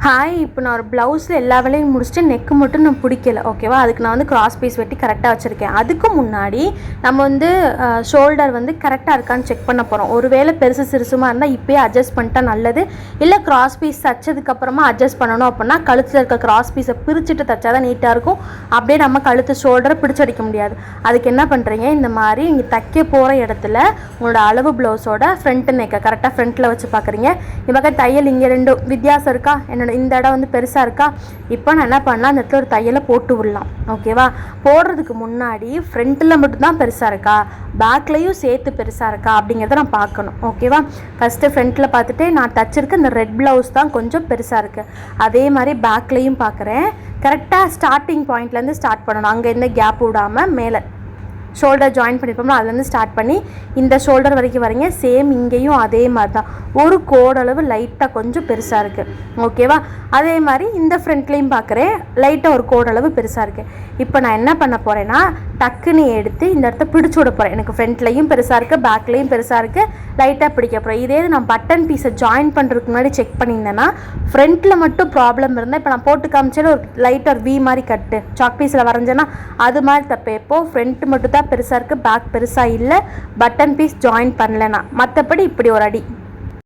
Hi இப்போ நான் ஒரு ப்ளவுஸில் எல்லா வேலையும் முடிச்சுட்டு நெக்கு மட்டும் நான் பிடிக்கல ஓகேவா அதுக்கு நான் வந்து கிராஸ் பீஸ் வெட்டி கரெக்டாக வச்சுருக்கேன். அதுக்கு முன்னாடி நம்ம வந்து ஷோல்டர் வந்து கரெக்டாக இருக்கான்னு செக் பண்ண போகிறோம் ஒரு வேளை பெருசு சிறுசுமாக இருந்தால் இப்போயே அட்ஜஸ்ட் பண்ணிட்டா நல்லது. இல்லை கிராஸ் பீஸ் தைச்சதுக்கப்புறமா அட்ஜஸ்ட் பண்ணணும் அப்படின்னா கழுத்தில் இருக்க கிராஸ் பீஸை பிரிச்சுட்டு தைச்சா தான் நீட்டாக இருக்கும். அப்படியே நம்ம கழுத்து ஷோல்டரை பிடிச்சடிக்க முடியாது. அதுக்கு என்ன பண்ணுறீங்க இந்த மாதிரி இங்கே தைக்க போகிற இடத்துல உங்களோட அளவு ப்ளவுஸோட ஃப்ரண்ட் நெக்கை கரெக்டாக ஃப்ரண்ட்டில் வச்சு பார்க்குறீங்க இந்த பக்கம் தையல் இங்கே ரெண்டும் வித்தியாசம் இருக்கா? என்ன என்னோட இந்த இடம் வந்து பெருசாக இருக்கா? இப்போ நான் என்ன பண்ணலாம்? அந்த இடத்துல ஒரு தையலை போட்டு விடலாம். ஓகேவா போடுறதுக்கு முன்னாடி ஃப்ரண்ட்டில் மட்டும்தான் பெருசாக இருக்கா? பேக்லேயும் சேர்த்து பெருசாக இருக்கா? அப்படிங்கிறத நான் பார்க்கணும். ஓகேவா ஃபஸ்ட்டு ஃப்ரண்ட்டில் பார்த்துட்டு நான் தச்சிருக்க இந்த ரெட் ப்ளவுஸ் தான் கொஞ்சம் பெருசாக இருக்குது அதே மாதிரி பேக்லேயும் பார்க்குறேன். கரெக்டாக ஸ்டார்டிங் பாயிண்ட்லேருந்து ஸ்டார்ட் பண்ணணும். அங்கே எந்த கேப் விடாமல் மேலே. ஷோல்டர் ஜாயின் பண்ணிப்போம்னா அதுலேருந்து ஸ்டார்ட் பண்ணி இந்த ஷோல்டர் வரைக்கும் வரீங்க. சேம் இங்கேயும் அதே மாதிரி தான் ஒரு கோடளவு லைட்டாக கொஞ்சம் பெருசாக இருக்குது ஓகேவா அதே மாதிரி இந்த ஃப்ரண்ட்லேயும் பார்க்குறேன் லைட்டாக ஒரு கோடளவு பெருசாக இருக்குது இப்போ நான் என்ன பண்ண போகிறேன்னா டக்குன்னு எடுத்து இந்த இடத்த பிடிச்சி விட போகிறேன் எனக்கு ஃப்ரண்ட்லேயும் பெருசாக இருக்குது பேக்லேயும் பெருசாக இருக்குது லைட்டாக பிடிக்க போகிறேன் இதே நான் பட்டன் பீஸை ஜாயின் பண்ணுறதுக்கு முன்னாடி செக் பண்ணியிருந்தேன்னா ஃப்ரண்ட்டில் மட்டும் ப்ராப்ளம் இருந்தால் இப்போ நான் போட்டு காமிச்சாலும் ஒரு லைட்டாக ஒரு வி மாதிரி கட்டு. சாக் பீஸில் வரைஞ்சேன்னா அது மாதிரி தப்பு. எப்போ ஃப்ரண்ட் மட்டும் தான் பெருசாக இருக்குது பேக் பெருசாக இல்லை. பட்டன் பீஸ் ஜாயின் பண்ணலனா மற்றபடி இப்படி ஒரு அடி.